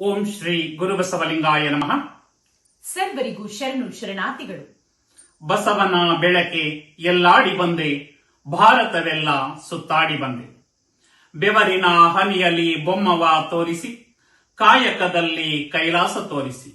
ಓಂ ಶ್ರೀ ಗುರುಬಸವಲಿಂಗಾಯ ನಮಃ. ಸರ್ವರಿಗೂ ಶರಣು ಶರಣಾತಿಗಳು ಬಸವನ ಬೆಳಕೆ ಎಲ್ಲಾಡಿ ಬಂದೆ ಭಾರತವೆಲ್ಲ ಸುತ್ತಾಡಿ ಬಂದೆ. ಬೆವರಿನ ಹನಿಯಲ್ಲಿ ಬೊಮ್ಮವ ತೋರಿಸಿ ಕಾಯಕದಲ್ಲಿ ಕೈಲಾಸ ತೋರಿಸಿ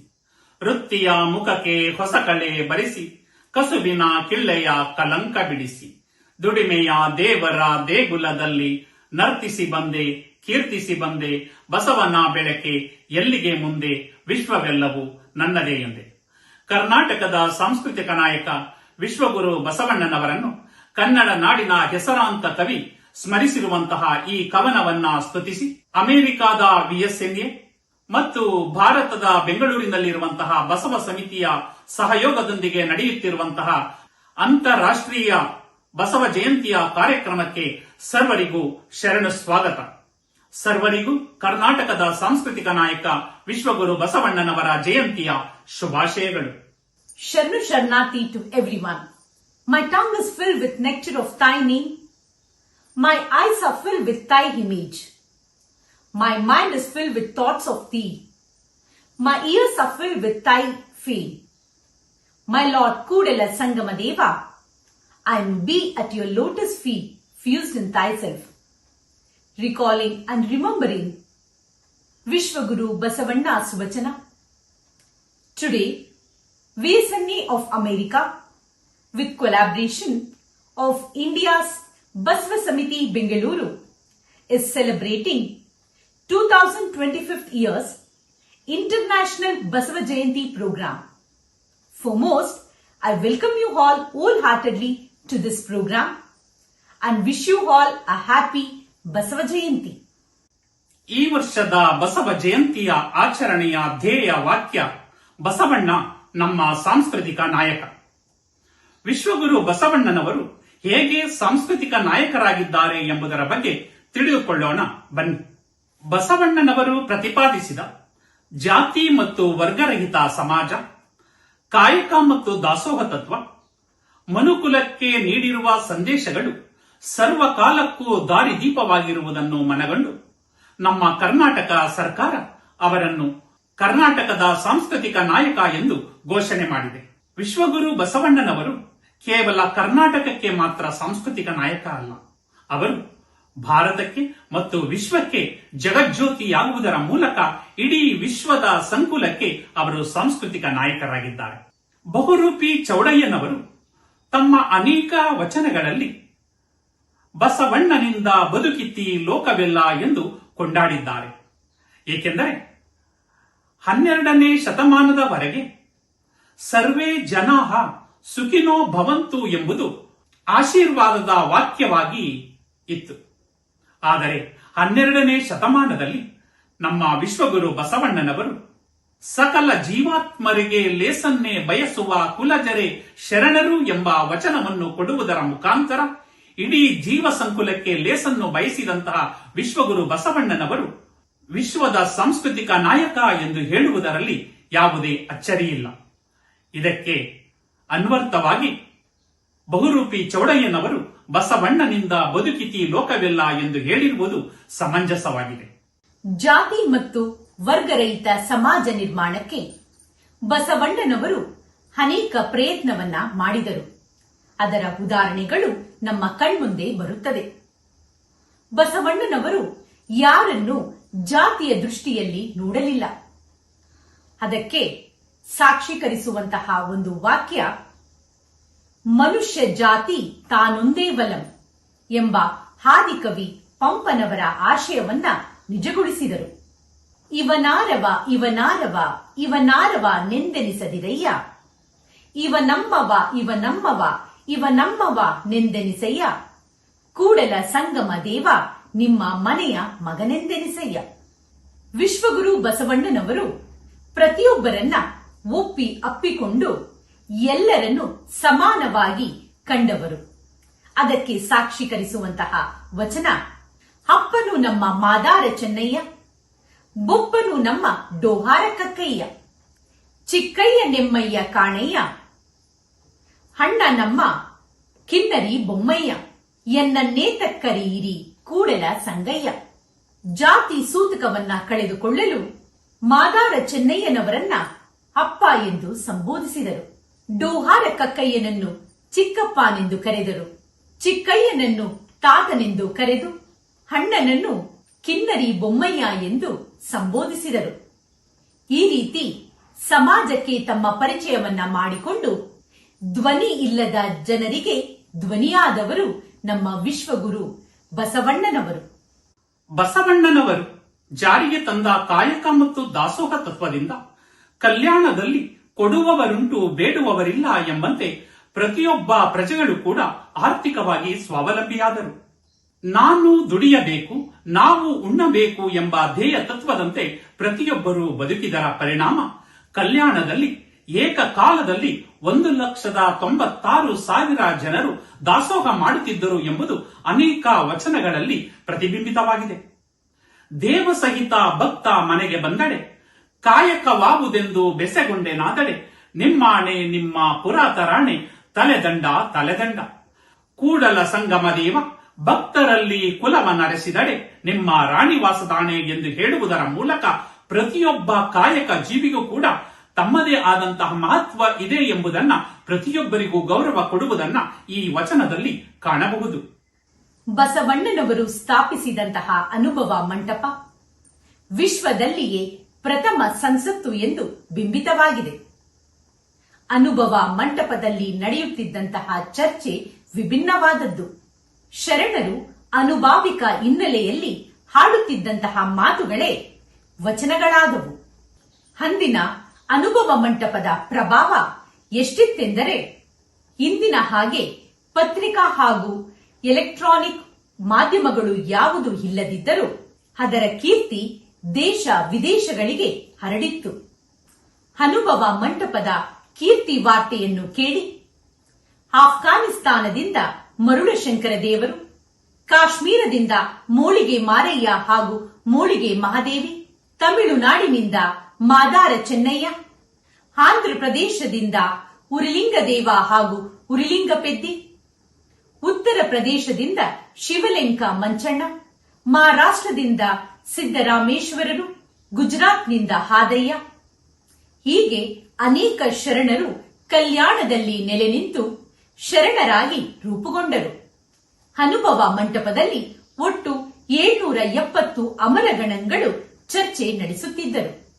ವೃತ್ತಿಯ ಮುಖಕ್ಕೆ ಹೊಸ ಕಳೆ ಬರಿಸಿ ಕಸುಬಿನ ಕಿಳ್ಳೆಯ ಕಲಂಕ ಬಿಡಿಸಿ ದುಡಿಮೆಯ ದೇವರ ದೇಗುಲದಲ್ಲಿ ನರ್ತಿಸಿ ಬಂದೆ, ಕೀರ್ತಿಸಿ ಬಂದೆ ಬಸವನ ಬೆಳಕೆ, ಎಲ್ಲಿಗೆ ಮುಂದೆ, ವಿಶ್ವವೆಲ್ಲವೂ ನನ್ನದೇ ಎಂದೆ. ಕರ್ನಾಟಕದ ಸಾಂಸ್ಕೃತಿಕ ನಾಯಕ ವಿಶ್ವಗುರು ಬಸವಣ್ಣನವರನ್ನು ಕನ್ನಡ ನಾಡಿನ ಹೆಸರಾಂತ ಕವಿ ಸ್ಮರಿಸಿರುವಂತಹ ಈ ಕವನವನ್ನ ಸ್ತುತಿಸಿ, ಅಮೆರಿಕಾದ ವಿಎಸ್ಎನ್ಎ ಮತ್ತು ಭಾರತದ ಬೆಂಗಳೂರಿನಲ್ಲಿರುವಂತಹ ಬಸವ ಸಮಿತಿಯ ಸಹಯೋಗದೊಂದಿಗೆ ನಡೆಯುತ್ತಿರುವಂತಹ ಅಂತಾರಾಷ್ಟ್ರೀಯ ಬಸವ ಜಯಂತಿಯ ಕಾರ್ಯಕ್ರಮಕ್ಕೆ ಸರ್ವರಿಗೂ ಶರಣು ಸ್ವಾಗತ ಸರ್ವರಿಗೂ ಕರ್ನಾಟಕದ ಸಾಂಸ್ಕೃತಿಕ ನಾಯಕ ವಿಶ್ವಗುರು ಬಸವಣ್ಣನವರ ಜಯಂತಿಯ ಶುಭಾಶಯಗಳು Sharnu Sharnati to everyone. My tongue is filled with nectar of thy name. My eyes are filled with thy image. My mind is filled with thoughts of thee. My ears are filled with thy fame. My Lord Kudala Sangamadeva, I will be at your lotus feet, fused in thyself. Recalling and remembering Vishwaguru Basavanna's Vachana. Today, VSNA of America, with collaboration of India's Basva Samiti Bengaluru, is celebrating 2025th year's International Basava Jayanti program. Foremost, I welcome you all wholeheartedly to this program and wish you all a happy Basava Jayanti. ಈ ವರ್ಷದ ಬಸವ ಜಯಂತಿಯ ಆಚರಣೆಯ ಧ್ಯೇಯ ವಾಕ್ಯ, ಬಸವಣ್ಣ ನಮ್ಮ ಸಾಂಸ್ಕೃತಿಕ ನಾಯಕ ವಿಶ್ವಗುರು ಬಸವಣ್ಣನವರು ಹೇಗೆ ಸಾಂಸ್ಕೃತಿಕ ನಾಯಕರಾಗಿದ್ದಾರೆ ಎಂಬುದರ ಬಗ್ಗೆ ತಿಳಿದುಕೊಳ್ಳೋಣ, ಬನ್ನಿ ಬಸವಣ್ಣನವರು ಪ್ರತಿಪಾದಿಸಿದ ಜಾತಿ ಮತ್ತು ವರ್ಗರಹಿತ ಸಮಾಜ, ಕಾಯಕ ಮತ್ತು ದಾಸೋಹ ತತ್ವ ಮನುಕುಲಕ್ಕೆ ನೀಡಿರುವ ಸಂದೇಶಗಳು ಸರ್ವಕಾಲಕ್ಕೂ ದಾರಿದೀಪವಾಗಿರುವುದನ್ನು ಮನಗಂಡು ನಮ್ಮ ಕರ್ನಾಟಕ ಸರ್ಕಾರ ಅವರನ್ನು ಕರ್ನಾಟಕದ ಸಾಂಸ್ಕೃತಿಕ ನಾಯಕ ಎಂದು ಘೋಷಣೆ ಮಾಡಿದೆ. ವಿಶ್ವಗುರು ಬಸವಣ್ಣನವರು ಕೇವಲ ಕರ್ನಾಟಕಕ್ಕೆ ಮಾತ್ರ ಸಾಂಸ್ಕೃತಿಕ ನಾಯಕ ಅಲ್ಲ. ಅವರು ಭಾರತಕ್ಕೆ ಮತ್ತು ವಿಶ್ವಕ್ಕೆ ಜಗಜ್ಯೋತಿಯಾಗುವುದರ ಮೂಲಕ ಇಡೀ ವಿಶ್ವದ ಸಂಕುಲಕ್ಕೆ ಅವರು ಸಾಂಸ್ಕೃತಿಕ ನಾಯಕರಾಗಿದ್ದಾರೆ. ಬಹುರೂಪಿ ಚೌಡಯ್ಯನವರು ತಮ್ಮ ಅನೇಕ ವಚನಗಳಲ್ಲಿ, ಬಸವಣ್ಣನಿಂದ ಬದುಕಿತ್ತಿ ಲೋಕವೆಲ್ಲ ಎಂದು ಕೊಂಡಾಡಿದ್ದಾರೆ. ಏಕೆಂದರೆ, ಹನ್ನೆರಡನೇ ಶತಮಾನದವರೆಗೆ ಸರ್ವೇ ಜನಾಹ ಸುಖಿನೋ ಭವಂತು ಎಂಬುದು ಆಶೀರ್ವಾದದ ವಾಕ್ಯವಾಗಿ ಇತ್ತು. ಆದರೆ ಹನ್ನೆರಡನೇ ಶತಮಾನದಲ್ಲಿ ನಮ್ಮ ವಿಶ್ವಗುರು ಬಸವಣ್ಣನವರು ಸಕಲ ಜೀವಾತ್ಮರಿಗೆ ಲೇಸನ್ನೇ ಬಯಸುವ ಕುಲಜರೆ ಶರಣರು ಎಂಬ ವಚನವನ್ನು ಕೊಡುವುದರ ಮುಖಾಂತರ ಇಡೀ ಜೀವ ಸಂಕುಲಕ್ಕೆ ಲೇಸನ್ನು ಬಯಸಿದಂತಹ ವಿಶ್ವಗುರು ಬಸವಣ್ಣನವರು ವಿಶ್ವದ ಸಾಂಸ್ಕೃತಿಕ ನಾಯಕ ಎಂದು ಹೇಳುವುದರಲ್ಲಿ ಯಾವುದೇ ಅಚ್ಚರಿಯಿಲ್ಲ. ಇದಕ್ಕೆ ಅನ್ವರ್ಥವಾಗಿ ಬಹುರೂಪಿ ಚೌಡಯ್ಯನವರು ಬಸವಣ್ಣನಿಂದ ಬದುಕಿತಿ ಲೋಕವಿಲ್ಲ ಎಂದು ಹೇಳಿರುವುದು ಸಮಂಜಸವಾಗಿದೆ. ಜಾತಿ ಮತ್ತು ವರ್ಗರಹಿತ ಸಮಾಜ ನಿರ್ಮಾಣಕ್ಕೆ ಬಸವಣ್ಣನವರು ಅನೇಕ ಪ್ರಯತ್ನವನ್ನ ಮಾಡಿದರು. ಅದರ ಉದಾಹರಣೆಗಳು ನಮ್ಮ ಕಣ್ಮುಂದೆ ಬರುತ್ತದೆ. ಬಸವಣ್ಣನವರು ಯಾರನ್ನು ಜಾತಿಯ ದೃಷ್ಟಿಯಲ್ಲಿ ನೋಡಲಿಲ್ಲ. ಅದಕ್ಕೆ ಸಾಕ್ಷೀಕರಿಸುವಂತಹ ಒಂದು ವಾಕ್ಯ, ಮನುಷ್ಯ ಜಾತಿ ತಾನೊಂದೇ ಬಲಂ ಎಂಬ ಹಾದಿಕವಿ ಪಂಪನವರ ಆಶಯವನ್ನ ನಿಜಗೊಳಿಸಿದರು. ಇವನಾರವ ಇವನಾರವ ಇವನಾರವ ನೆಂದೆನಿಸದಿರಯ್ಯ. ಇವ ನಮ್ಮವ ಇವ ನಮ್ಮವ ಇವ ನಮ್ಮವ ನೆಂದೆನಿಸಯ್ಯ. ಕೂಡಲ ಸಂಗಮ ದೇವ, ನಿಮ್ಮ ಮನೆಯ ಮಗನೆಂದೆನಿಸಯ್ಯ. ವಿಶ್ವಗುರು ಬಸವಣ್ಣನವರು ಪ್ರತಿಯೊಬ್ಬರನ್ನ ಒಪ್ಪಿ ಅಪ್ಪಿಕೊಂಡು ಎಲ್ಲರನ್ನು ಸಮಾನವಾಗಿ ಕಂಡವರು. ಅದಕ್ಕೆ ಸಾಕ್ಷೀಕರಿಸುವಂತಹ ವಚನ, ಅಪ್ಪನು ನಮ್ಮ ಮಾದಾರ ಚೆನ್ನಯ್ಯ ಬೊಪ್ಪನು ನಮ್ಮ ಡೋಹಾರ ಕಕ್ಕಯ್ಯ, ಚಿಕ್ಕಯ್ಯ ನೆಮ್ಮಯ್ಯ ಕಾಣಯ್ಯ, ಹಣ್ಣ ನಮ್ಮ ಕಿನ್ನರಿ ಬೊಮ್ಮಯ್ಯ, ಎನ್ನನ್ನೇ ತಕ್ಕರಿಯಿರಿ ಕೂಡಲ ಸಂಗಯ್ಯ. ಜಾತಿ ಸೂತಕವನ್ನ ಕಳೆದುಕೊಳ್ಳಲು ಮಾದಾರ ಚೆನ್ನಯ್ಯನವರನ್ನ ಅಪ್ಪ ಎಂದು ಸಂಬೋಧಿಸಿದರು. ಡೋಹಾರ ಕಕ್ಕಯ್ಯನನ್ನು ಚಿಕ್ಕಪ್ಪನೆಂದು ಕರೆದರು. ಚಿಕ್ಕಯ್ಯನನ್ನು ತಾತನೆಂದು ಕರೆದು ಅಣ್ಣನನ್ನು ಕಿನ್ನರಿ ಬೊಮ್ಮಯ್ಯ ಎಂದು ಸಂಬೋಧಿಸಿದರು. ಈ ರೀತಿ ಸಮಾಜಕ್ಕೆ ತಮ್ಮ ಪರಿಚಯವನ್ನ ಮಾಡಿಕೊಂಡು ಧ್ವನಿ ಇಲ್ಲದ ಜನರಿಗೆ ಧ್ವನಿಯಾದವರು ನಮ್ಮ ವಿಶ್ವಗುರು ಬಸವಣ್ಣನವರು. ಬಸವಣ್ಣನವರು ಜಾರಿಗೆ ತಂದ ಕಾಯಕ ಮತ್ತು ದಾಸೋಹ ತತ್ವದಿಂದ ಕಲ್ಯಾಣದಲ್ಲಿ ಕೊಡುವವರುಂಟು ಬೇಡುವವರಿಲ್ಲ ಎಂಬಂತೆ ಪ್ರತಿಯೊಬ್ಬ ಪ್ರಜೆಗಳು ಕೂಡ ಆರ್ಥಿಕವಾಗಿ ಸ್ವಾವಲಂಬಿಯಾದರು. ನಾನು ದುಡಿಯಬೇಕು, ನಾವು ಉಣ್ಣಬೇಕು ಎಂಬ ಧ್ಯೇಯ ತತ್ವದಂತೆ ಪ್ರತಿಯೊಬ್ಬರೂ ಬದುಕಿದರ ಪರಿಣಾಮ. ಕಲ್ಯಾಣದಲ್ಲಿ, ಏಕಕಾಲದಲ್ಲಿ ಒಂದು ಲಕ್ಷದ ತೊಂಬತ್ತಾರು ಸಾವಿರ ಜನರು ದಾಸೋಹ ಮಾಡುತ್ತಿದ್ದರು ಎಂಬುದು ಅನೇಕ ವಚನಗಳಲ್ಲಿ ಪ್ರತಿಬಿಂಬಿತವಾಗಿದೆ. ದೇವಸಹಿತ ಭಕ್ತ ಮನೆಗೆ ಬಂದಡೆ ಕಾಯಕವಾವುದೆಂದು ಬೆಸೆಗೊಂಡೆನಾದಡೆ ನಿಮ್ಮಾಣೆ ನಿಮ್ಮ ಪುರಾತರಾಣೆ, ತಲೆದಂಡ ತಲೆದಂಡ. ಕೂಡಲ ಸಂಗಮ ದೇವ ಭಕ್ತರಲ್ಲಿ ಕುಲವ ನಡೆಸಿದಡೆ ನಿಮ್ಮ ರಾಣಿ ವಾಸದಾಣೆ ಎಂದು ಹೇಳುವುದರ ಮೂಲಕ ಪ್ರತಿಯೊಬ್ಬ ಕಾಯಕ ಜೀವಿಗೂ ಕೂಡ ತಮ್ಮದೇ ಆದಂತಹ ಮಹತ್ವ ಇದೆ ಎಂಬುದನ್ನ ಪ್ರತಿಯೊಬ್ಬರಿಗೂ ಗೌರವ ಕೊಡುವುದನ್ನ ಈ ವಚನದಲ್ಲಿ ಕಾಣಬಹುದು. ಬಸವಣ್ಣನವರು ಸ್ಥಾಪಿಸಿದಂತಹ ಅನುಭವ ಮಂಟಪ ವಿಶ್ವದಲ್ಲಿಯೇ ಪ್ರಥಮ ಸಂಸತ್ತು ಎಂದು ಬಿಂಬಿತವಾಗಿದೆ. ಅನುಭವ ಮಂಟಪದಲ್ಲಿ ನಡೆಯುತ್ತಿದ್ದಂತಹ ಚರ್ಚೆ ವಿಭಿನ್ನವಾದದ್ದು. ಶರಣರು ಅನುಭಾವಿಕ ಹಿನ್ನೆಲೆಯಲ್ಲಿ ಹಾಡುತ್ತಿದ್ದಂತಹ ಮಾತುಗಳೇ ವಚನಗಳಾದವು. ಅಂದಿನ ಅನುಭವ ಮಂಟಪದ ಪ್ರಭಾವ ಎಷ್ಟಿತ್ತೆಂದರೆ ಇಂದಿನ ಹಾಗೆ ಪತ್ರಿಕಾ ಹಾಗೂ ಎಲೆಕ್ಟ್ರಾನಿಕ್ ಮಾಧ್ಯಮಗಳು ಯಾವುದು ಇಲ್ಲದಿದ್ದರೂ ಅದರ ಕೀರ್ತಿ ದೇಶ ವಿದೇಶಗಳಿಗೆ ಹರಡಿತ್ತು. ಅನುಭವ ಮಂಟಪದ ಕೀರ್ತಿ ವಾರ್ತೆಯನ್ನು ಕೇಳಿ, ಆಫ್ಘಾನಿಸ್ತಾನದಿಂದ ಮರುಳಶಂಕರ ದೇವರು, ಕಾಶ್ಮೀರದಿಂದ ಮೋಳಿಗೆ ಮಾರಯ್ಯ ಹಾಗೂ ಮೋಳಿಗೆ ಮಹಾದೇವಿ, ತಮಿಳುನಾಡಿನಿಂದ ಮಾದಾರ ಚೆನ್ನಯ್ಯ ಆಂಧ್ರ ಪ್ರದೇಶದಿಂದ ಉರಿಲಿಂಗದೇವ ಹಾಗೂ ಉರಿಲಿಂಗ ಪೆದ್ದಿ ಉತ್ತರ ಪ್ರದೇಶದಿಂದ ಶಿವಲಿಂಗ ಮಂಚಣ್ಣ, ಮಹಾರಾಷ್ಟ್ರದಿಂದ ಸಿದ್ದರಾಮೇಶ್ವರರು, ಗುಜರಾತ್ನಿಂದ ಹಾದಯ್ಯ. ಹೀಗೆ ಅನೇಕ ಶರಣರು ಕಲ್ಯಾಣದಲ್ಲಿ ನೆಲೆ ನಿಂತು ಶರಣರಾಗಿ ರೂಪುಗೊಂಡರು. ಅನುಭವ ಮಂಟಪದಲ್ಲಿ ಒಟ್ಟು ಏಳ್ನೂರ ಎಪ್ಪತ್ತು ಅಮರಗಣಗಳು ಚರ್ಚೆ ನಡೆಸುತ್ತಿದ್ದರು.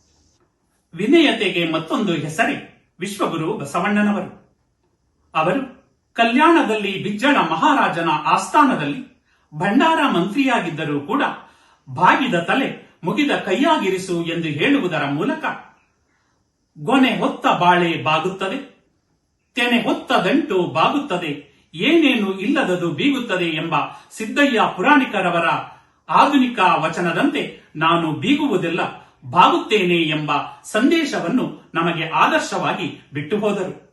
ವಿನಯತೆಗೆ ಮತ್ತೊಂದು ಹೆಸರೇ ವಿಶ್ವಗುರು ಬಸವಣ್ಣನವರು. ಅವರು ಕಲ್ಯಾಣದಲ್ಲಿ ಬಿಜ್ಜಳ ಮಹಾರಾಜನ ಆಸ್ಥಾನದಲ್ಲಿ ಭಂಡಾರ ಮಂತ್ರಿಯಾಗಿದ್ದರೂ ಕೂಡ ಬಾಗಿದ ತಲೆ ಮುಗಿದ ಕೈಯಾಗಿರಿಸು ಎಂದು ಹೇಳುವುದರ ಮೂಲಕ ಗೊನೆ ಹೊತ್ತ ಬಾಳೆ ಬಾಗುತ್ತದೆ. ತೆನೆ ಹೊತ್ತ ದಂಟು ಬಾಗುತ್ತದೆ, ಏನೇನು ಇಲ್ಲದದು ಬೀಗುತ್ತದೆ ಎಂಬ ಸಿದ್ದಯ್ಯ ಪುರಾಣಿಕರವರ ಆಧುನಿಕ ವಚನದಂತೆ ನಾನು ಬೀಗುವುದಿಲ್ಲ, ಬಾಗುತ್ತೇನೆ ಎಂಬ ಸಂದೇಶವನ್ನು ನಮಗೆ ಆದರ್ಶವಾಗಿ ಬಿಟ್ಟು ಹೋದರು.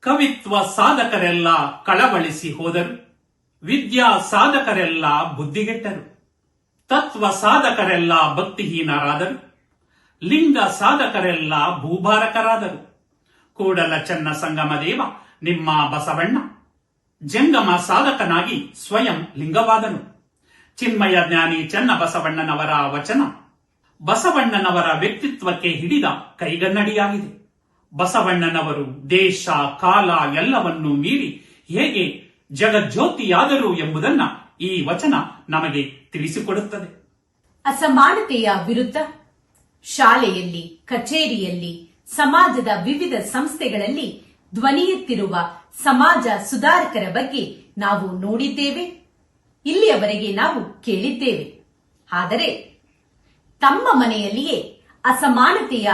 ಕವಿತ್ವ ಸಾಧಕರೆಲ್ಲ ಕಳವಳಿಸಿ ಹೋದರು. ವಿದ್ಯಾ ಸಾಧಕರೆಲ್ಲ ಬುದ್ಧಿಗೆಟ್ಟರು. ತತ್ವ ಸಾಧಕರೆಲ್ಲ ಭಕ್ತಿಹೀನರಾದರು. ಲಿಂಗ ಸಾಧಕರೆಲ್ಲ ಭೂಭಾರಕರಾದರು. ಕೂಡಲ ಚನ್ನ ಸಂಗಮದೇವ ನಿಮ್ಮ ಬಸವಣ್ಣ. ಜಂಗಮ ಸಾಧಕನಾಗಿ ಸ್ವಯಂ ಲಿಂಗವಾದನು. ಚಿನ್ಮಯ ಜ್ಞಾನಿ ಚೆನ್ನ ಬಸವಣ್ಣನವರ ವಚನ. ಬಸವಣ್ಣನವರ ವ್ಯಕ್ತಿತ್ವಕ್ಕೆ ಹಿಡಿದ ಕೈಗನ್ನಡಿಯಾಗಿದೆ. ಬಸವಣ್ಣನವರು ದೇಶ, ಕಾಲ ಎಲ್ಲವನ್ನೂ ಮೀರಿ ಹೇಗೆ ಜಗಜ್ಯೋತಿಯಾದರು ಎಂಬುದನ್ನ ಈ ವಚನ ನಮಗೆ ತಿಳಿಸಿಕೊಡುತ್ತದೆ. ಅಸಮಾನತೆಯ ವಿರುದ್ಧ ಶಾಲೆಯಲ್ಲಿ, ಕಚೇರಿಯಲ್ಲಿ ಸಮಾಜದ ವಿವಿಧ ಸಂಸ್ಥೆಗಳಲ್ಲಿ ಧ್ವನಿಯುತ್ತಿರುವ ಸಮಾಜ ಸುಧಾರಕರ ಬಗ್ಗೆ ನಾವು ನೋಡಿದ್ದೇವೆ. ಇಲ್ಲಿಯವರೆಗೆ ನಾವು ಕೇಳಿದ್ದೇವೆ. ಆದರೆ ತಮ್ಮ ಮನೆಯಲ್ಲಿಯೇ ಅಸಮಾನತೆಯ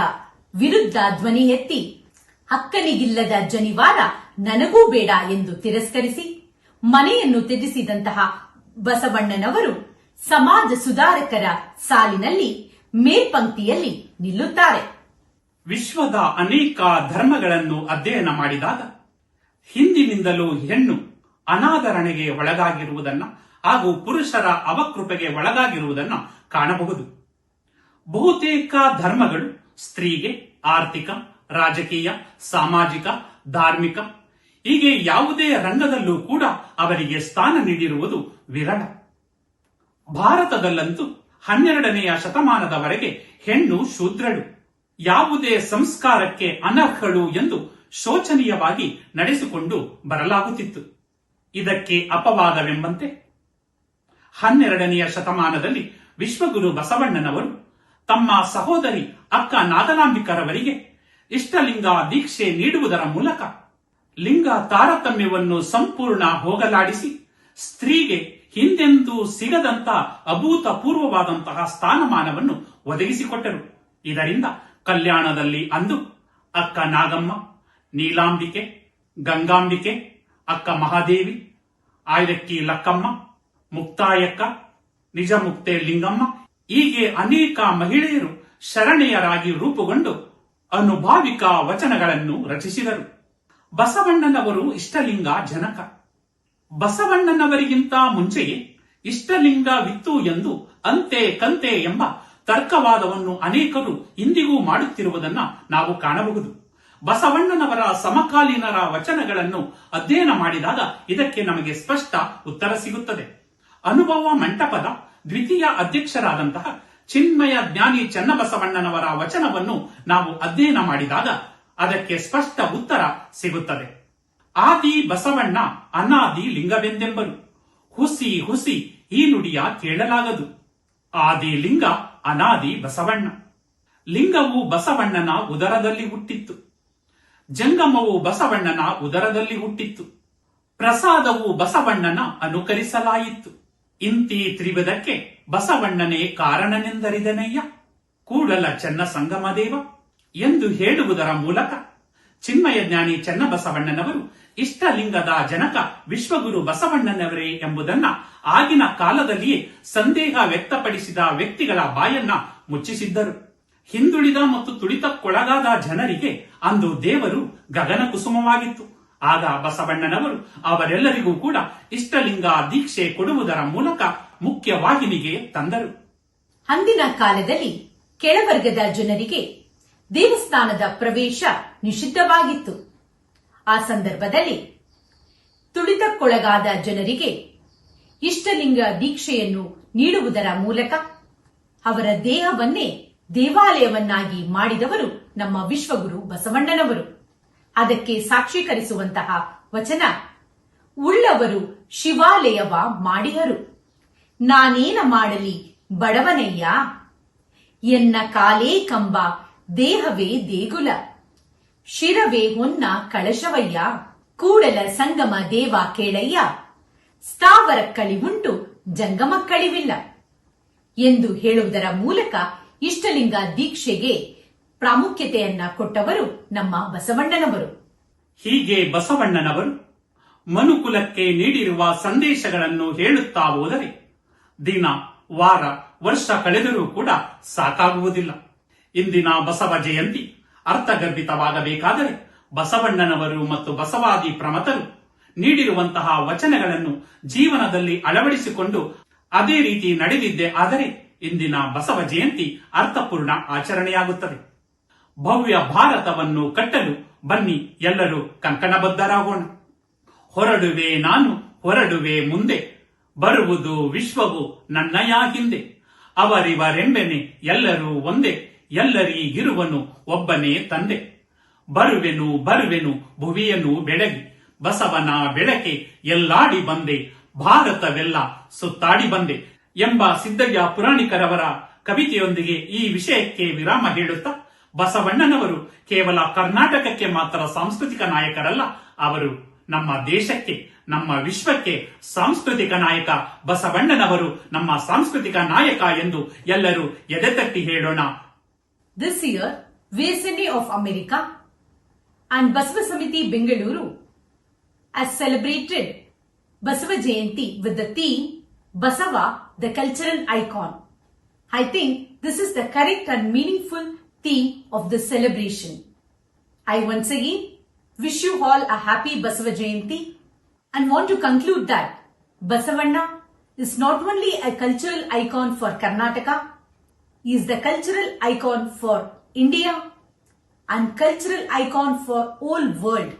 ವಿರುದ್ಧ ಧ್ವನಿ ಎತ್ತಿ ಅಕ್ಕನಿಗಿಲ್ಲದ ಜನಿವಾರ ನನಗೂ ಬೇಡ ಎಂದು ತಿರಸ್ಕರಿಸಿ, ಮನೆಯನ್ನು ತ್ಯಜಿಸಿದಂತಹ ಬಸವಣ್ಣನವರು ಸಮಾಜ ಸುಧಾರಕರ ಸಾಲಿನಲ್ಲಿ ಮೇಲ್ಪಂಕ್ತಿಯಲ್ಲಿ ನಿಲ್ಲುತ್ತಾರೆ. ವಿಶ್ವದ ಅನೇಕ ಧರ್ಮಗಳನ್ನು ಅಧ್ಯಯನ ಮಾಡಿದಾಗ ಹಿಂದಿನಿಂದಲೂ ಹೆಣ್ಣು ಅನಾದರಣೆಗೆ ಒಳಗಾಗಿರುವುದನ್ನ ಹಾಗೂ ಪುರುಷರ ಅವಕೃಪೆಗೆ ಒಳಗಾಗಿರುವುದನ್ನ ಕಾಣಬಹುದು. ಬಹುತೇಕ ಧರ್ಮಗಳು ಸ್ತ್ರೀಗೆ, ಆರ್ಥಿಕ, ರಾಜಕೀಯ, ಸಾಮಾಜಿಕ, ಧಾರ್ಮಿಕ, ಹೀಗೆ ಯಾವುದೇ ರಂಗದಲ್ಲೂ ಕೂಡ ಅವರಿಗೆ ಸ್ಥಾನ ನೀಡಿರುವುದು ವಿರಳ. ಭಾರತದಲ್ಲಂತೂ ಹನ್ನೆರಡನೆಯ ಶತಮಾನದವರೆಗೆ ಹೆಣ್ಣು ಶೂದ್ರಳು. ಯಾವುದೇ ಸಂಸ್ಕಾರಕ್ಕೆ ಅನರ್ಹಳು ಎಂದು ಶೋಚನೀಯವಾಗಿ ನಡೆಸಿಕೊಂಡು ಬರಲಾಗುತ್ತಿತ್ತು. ಇದಕ್ಕೆ ಅಪವಾದವೆಂಬಂತೆ ಹನ್ನೆರಡನೆಯ ಶತಮಾನದಲ್ಲಿ ವಿಶ್ವಗುರು ಬಸವಣ್ಣನವರು ತಮ್ಮ ಸಹೋದರಿ ಅಕ್ಕ ನಾಗಲಾಂಬಿಕರವರಿಗೆ ಇಷ್ಟಲಿಂಗ ದೀಕ್ಷೆ ನೀಡುವುದರ ಮೂಲಕ ಲಿಂಗ ತಾರತಮ್ಯವನ್ನು ಸಂಪೂರ್ಣ ಹೋಗಲಾಡಿಸಿ ಸ್ತ್ರೀಗೆ ಹಿಂದೆಂದೂ ಸಿಗದಂತ ಅಭೂತಪೂರ್ವವಾದಂತಹ ಸ್ಥಾನಮಾನವನ್ನು ಒದಗಿಸಿಕೊಟ್ಟರು. ಇದರಿಂದ ಕಲ್ಯಾಣದಲ್ಲಿ ಅಂದು ಅಕ್ಕ ನಾಗಮ್ಮ, ನೀಲಾಂಬಿಕೆ, ಗಂಗಾಂಬಿಕೆ, ಅಕ್ಕ ಮಹಾದೇವಿ ಆಯ್ದಕ್ಕಿ ಲಕ್ಕಮ್ಮ, ಮುಕ್ತಾಯಕ್ಕ ನಿಜ ಮುಕ್ತೆ ಲಿಂಗಮ್ಮ, ಹೀಗೆ ಅನೇಕ ಮಹಿಳೆಯರು ಶರಣೆಯರಾಗಿ ರೂಪುಗೊಂಡು ಅನುಭಾವಿಕ ವಚನಗಳನ್ನು ರಚಿಸಿದರು. ಬಸವಣ್ಣನವರು ಇಷ್ಟಲಿಂಗ ಜನಕ. ಬಸವಣ್ಣನವರಿಗಿಂತ ಮುಂಚೆಯೇ ಇಷ್ಟಲಿಂಗವಿತ್ತು ಎಂದು ಅಂತೆ ಕಂತೆ ಎಂಬ ತರ್ಕವಾದವನ್ನು ಅನೇಕರು ಇಂದಿಗೂ ಮಾಡುತ್ತಿರುವುದನ್ನ ನಾವು ಕಾಣಬಹುದು. ಬಸವಣ್ಣನವರ ಸಮಕಾಲೀನರ ವಚನಗಳನ್ನು ಅಧ್ಯಯನ ಮಾಡಿದಾಗ ಇದಕ್ಕೆ ನಮಗೆ ಸ್ಪಷ್ಟ ಉತ್ತರ ಸಿಗುತ್ತದೆ. ಅನುಭವ ಮಂಟಪದ ದ್ವಿತೀಯ ಅಧ್ಯಕ್ಷರಾದಂತಹ ಚಿನ್ಮಯ ಜ್ಞಾನಿ ಚನ್ನಬಸವಣ್ಣನವರ ವಚನವನ್ನು ನಾವು ಅಧ್ಯಯನ ಮಾಡಿದಾಗ ಅದಕ್ಕೆ ಸ್ಪಷ್ಟ ಉತ್ತರ ಸಿಗುತ್ತದೆ. ಆದಿ ಬಸವಣ್ಣ ಅನಾದಿ ಲಿಂಗವೆಂದೆಂಬರು. ಹುಸಿ ಹುಸಿ ಈ ನುಡಿಯ ಕೇಳಲಾಗದು. ಆದಿ ಲಿಂಗ ಅನಾದಿ ಬಸವಣ್ಣ. ಲಿಂಗವು ಬಸವಣ್ಣನ ಉದರದಲ್ಲಿ ಹುಟ್ಟಿತ್ತು. ಜಂಗಮವು ಬಸವಣ್ಣನ ಉದರದಲ್ಲಿ ಹುಟ್ಟಿತ್ತು. ಪ್ರಸಾದವು ಬಸವಣ್ಣನ ಅನುಕರಿಸಲಾಯಿತು. ಇಂತಿ ತ್ರಿವಿಧಕ್ಕೆ ಬಸವಣ್ಣನೇ ಕಾರಣನೆಂದರಿದನಯ್ಯ. ಕೂಡಲ ಚೆನ್ನ ಸಂಗಮದೇವ ಎಂದು ಹೇಳುವುದರ ಮೂಲಕ ಚಿನ್ಮಯ ಜ್ಞಾನಿ ಚೆನ್ನಬಸವಣ್ಣನವರು ಇಷ್ಟಲಿಂಗದ ಜನಕ ವಿಶ್ವಗುರು ಬಸವಣ್ಣನವರೇ ಎಂಬುದನ್ನ ಆಗಿನ ಕಾಲದಲ್ಲಿಯೇ ಸಂದೇಹ ವ್ಯಕ್ತಪಡಿಸಿದ ವ್ಯಕ್ತಿಗಳ ಬಾಯನ್ನ ಮುಚ್ಚಿಸಿದ್ದರು. ಹಿಂದುಳಿದ ಮತ್ತು ತುಳಿತಕ್ಕೊಳಗಾದ ಜನರಿಗೆ ಅಂದು ದೇವರು ಗಗನ ಕುಸುಮವಾಗಿತ್ತು. ಆಗ ಬಸವಣ್ಣನವರು ಅವರೆಲ್ಲರಿಗೂ ಕೂಡ ಇಷ್ಟಲಿಂಗ ದೀಕ್ಷೆ ಕೊಡುವುದರ ಮೂಲಕ ಮುಖ್ಯವಾಹಿನಿಗೆ ತಂದರು. ಅಂದಿನ ಕಾಲದಲ್ಲಿ ಕೆಳವರ್ಗದ ಜನರಿಗೆ ದೇವಸ್ಥಾನದ ಪ್ರವೇಶ ನಿಷಿದ್ಧವಾಗಿತ್ತು. ಆ ಸಂದರ್ಭದಲ್ಲಿ ತುಳಿತಕ್ಕೊಳಗಾದ ಜನರಿಗೆ ಇಷ್ಟಲಿಂಗ ದೀಕ್ಷೆಯನ್ನು ನೀಡುವುದರ ಮೂಲಕ ಅವರ ದೇಹವನ್ನೇ ದೇವಾಲಯವನ್ನಾಗಿ ಮಾಡಿದವರು ನಮ್ಮ ವಿಶ್ವಗುರು ಬಸವಣ್ಣನವರು. ಅದಕ್ಕೆ ಸಾಕ್ಷೀಕರಿಸುವಂತಹ ವಚನ, ಉಳ್ಳವರು ಶಿವಾಲಯವ ಮಾಡಿದರು ನಾನೇನ ಮಾಡಲಿ ಬಡವನಯ್ಯ? ಎನ್ನ ಕಾಲೇ ಕಂಬ ದೇಹವೇ ದೇಗುಲ. ಶಿರವೇ ಹೊನ್ನ ಕಳಶವಯ್ಯ. ಕೂಡಲ ಸಂಗಮ ದೇವ ಕೇಳಯ್ಯ. ಸ್ಥಾವರ ಕಳಿವುಂಟು, ಜಂಗಮ ಕಳಿವಿಲ್ಲ. ಎಂದು ಹೇಳುವುದರ ಮೂಲಕ ಇಷ್ಟಲಿಂಗ ದೀಕ್ಷೆಗೆ ಪ್ರಾಮುಖ್ಯತೆಯನ್ನ ಕೊಟ್ಟವರು ನಮ್ಮ ಬಸವಣ್ಣನವರು. ಹೀಗೆ ಬಸವಣ್ಣನವರು ಮನುಕುಲಕ್ಕೆ ನೀಡಿರುವ ಸಂದೇಶಗಳನ್ನು ಹೇಳುತ್ತಾ ಹೋದರೆ ದಿನ, ವಾರ, ವರ್ಷ ಕಳೆದರೂ ಕೂಡ ಸಾಕಾಗುವುದಿಲ್ಲ. ಇಂದಿನ ಬಸವ ಜಯಂತಿ ಅರ್ಥಗರ್ಭಿತವಾಗಬೇಕಾದರೆ ಬಸವಣ್ಣನವರು ಮತ್ತು ಬಸವಾದಿ ಪ್ರಮತರು ನೀಡಿರುವಂತಹ ವಚನಗಳನ್ನು ಜೀವನದಲ್ಲಿ ಅಳವಡಿಸಿಕೊಂಡು ಅದೇ ರೀತಿ ನಡೆದಿದ್ದೆ ಆದರೆ ಇಂದಿನ ಬಸವ ಜಯಂತಿ ಅರ್ಥಪೂರ್ಣ ಆಚರಣೆಯಾಗುತ್ತದೆ. ಭವ್ಯ ಭಾರತವನ್ನು ಕಟ್ಟಲು ಬನ್ನಿ ಎಲ್ಲರೂ ಕಂಕಣಬದ್ಧರಾಗೋಣ. ಹೊರಡುವೆ ನಾನು, ಹೊರಡುವೆ ಮುಂದೆ, ಬರುವುದು ವಿಶ್ವವು ನನ್ನಯ ಹಿಂದೆ ಅವರಿವರೆಂಬೆನೆ ಎಲ್ಲರೂ ಒಂದೇ. ಎಲ್ಲರಿಗಿರುವನು ಒಬ್ಬನೇ ತಂದೆ. ಬರುವೆನು ಬರುವೆನು ಭುವಿಯನು ಬೆಳಗಿ. ಬಸವನ ಬೆಳಕೆ ಎಲ್ಲಾಡಿ ಬಂದೆ, ಭಾರತವೆಲ್ಲ ಸುತ್ತಾಡಿ ಬಂದೆ ಎಂಬ ಸಿದ್ದಯ್ಯ ಪುರಾಣಿಕರವರ ಕವಿತೆಯೊಂದಿಗೆ ಈ ವಿಷಯಕ್ಕೆ ವಿರಾಮ ಹೇಳುತ್ತಾ, ಬಸವಣ್ಣನವರು ಕೇವಲ ಕರ್ನಾಟಕಕ್ಕೆ ಮಾತ್ರ ಸಾಂಸ್ಕೃತಿಕ ನಾಯಕರಲ್ಲ, ಅವರು ನಮ್ಮ ದೇಶಕ್ಕೆ, ನಮ್ಮ ವಿಶ್ವಕ್ಕೆ ಸಾಂಸ್ಕೃತಿಕ ನಾಯಕ. ಬಸವಣ್ಣನವರು ನಮ್ಮ ಸಾಂಸ್ಕೃತಿಕ ನಾಯಕ ಎಂದು ಎಲ್ಲರೂ ಎದೆತಟ್ಟಿ ಹೇಳೋಣ. This year, VSNA of America and Basava Samiti Bengaluru has celebrated Basava Jayanti with the theme Basava, the cultural icon. I think this is the correct and meaningful theme of this celebration. I once again wish you all a happy Basava Jayanti and want to conclude that Basavanna is not only a cultural icon for Karnataka, is the cultural icon for India and cultural icon for whole world.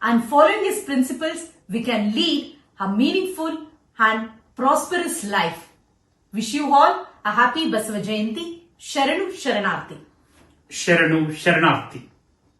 And following his principles, we can lead a meaningful and prosperous life. Wish you all a happy Basava Jayanti. Sharanu Sharanarthi. Sharanu Sharanarthi.